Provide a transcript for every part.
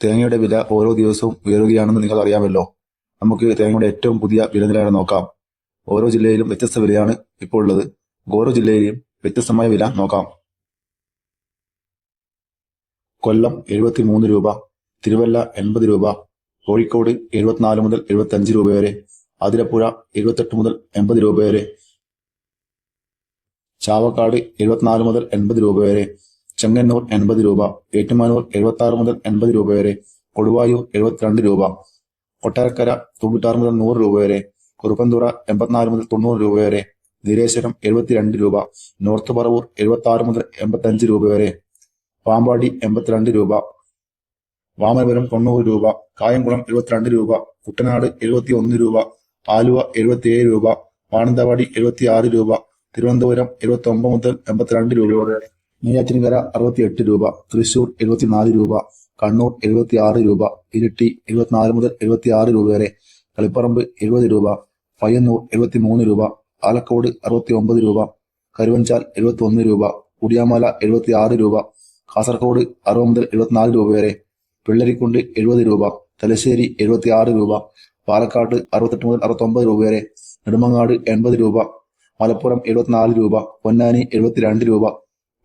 തേങ്ങയുടെ വില ഓരോ ദിവസവും ഉയരുകയാണെന്ന് നിങ്ങൾ അറിയാമല്ലോ. നമുക്ക് തേങ്ങയുടെ ഏറ്റവും പുതിയ വില നിലയാണ് നോക്കാം. ഓരോ ജില്ലയിലും വ്യത്യസ്ത വിലയാണ് ഇപ്പോൾ ഉള്ളത്. ഓരോ ജില്ലയിലെയും വ്യത്യസ്തമായ വില നോക്കാം. കൊല്ലം എഴുപത്തി മൂന്ന് രൂപ തിരുവല്ല എൺപത് രൂപ കോഴിക്കോട് എഴുപത്തിനാല് മുതൽ എഴുപത്തഞ്ച് രൂപ വരെ അതിരപ്പുഴ എഴുപത്തെട്ട് മുതൽ എൺപത് രൂപ വരെ ചാവക്കാട് എഴുപത്തിനാല് മുതൽ എൺപത് രൂപ വരെ ചെങ്ങന്നൂർ എൺപത് രൂപ ഏറ്റുമാനൂർ എഴുപത്തി ആറ് മുതൽ എൺപത് രൂപ വരെ കൊടുവായൂർ എഴുപത്തിരണ്ട് രൂപ കൊട്ടാരക്കര തൊണ്ണൂറ്റാറ് മുതൽ നൂറ് രൂപ വരെ കുറുപ്പന്തുറ എൺപത്തിനാല് മുതൽ തൊണ്ണൂറ് രൂപ വരെ നീലേശ്വരം എഴുപത്തിരണ്ട് രൂപ നോർത്ത് പറവൂർ എഴുപത്തി ആറ് മുതൽ എൺപത്തഞ്ച് രൂപ വരെ പാമ്പാടി എൺപത്തിരണ്ട് രൂപ വാമനപുരം തൊണ്ണൂറ് രൂപ കായംകുളം എഴുപത്തിരണ്ട് രൂപ കുട്ടനാട് എഴുപത്തി ഒന്ന് രൂപ ആലുവ എഴുപത്തിയേഴ് രൂപ മാനന്തവാടി എഴുപത്തി ആറ് രൂപ തിരുവനന്തപുരം എഴുപത്തി ഒമ്പത് മുതൽ എൺപത്തിരണ്ട് രൂപ വരെ. നെയ്യാറ്റിൻകര അറുപത്തിയെട്ട് രൂപ തൃശൂർ എഴുപത്തിനാല് രൂപ കണ്ണൂർ എഴുപത്തിയാറ് രൂപ ഇരിട്ടി എഴുപത്തിനാല് മുതൽ എഴുപത്തിയാറ് രൂപ വരെ കളിപ്പറമ്പ് എഴുപത് രൂപ പയ്യന്നൂർ എഴുപത്തി മൂന്ന് രൂപ ആലക്കോട് അറുപത്തി ഒമ്പത് രൂപ കരുവഞ്ചാൽ എഴുപത്തി ഒന്ന് രൂപ കുടിയാമല എഴുപത്തി ആറ് രൂപ കാസർഗോഡ് അറുപത് മുതൽ എഴുപത്തിനാല് രൂപ വരെ പിള്ളരിക്കുണ്ട് എഴുപത് രൂപ തലശ്ശേരി എഴുപത്തി ആറ് രൂപ പാലക്കാട് അറുപത്തെട്ട് മുതൽ അറുപത്തൊമ്പത് രൂപ വരെ നെടുമങ്ങാട് എൺപത് രൂപ മലപ്പുറം എഴുപത്തിനാല് രൂപ പൊന്നാനി എഴുപത്തിരണ്ട് രൂപ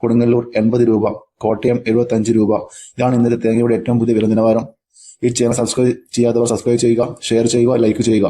കൊടുങ്ങല്ലൂർ എൺപത് രൂപ കോട്ടയം എഴുപത്തഞ്ച് രൂപ. ഇതാണ് ഇന്നത്തെ തേങ്ങയുടെ ഏറ്റവും പുതിയ വില നിലവാരം ഈ ചാനൽ സബ്സ്ക്രൈബ് ചെയ്യാത്തവർ സബ്സ്ക്രൈബ് ചെയ്യുക ഷെയർ ചെയ്യുക ലൈക്ക് ചെയ്യുക.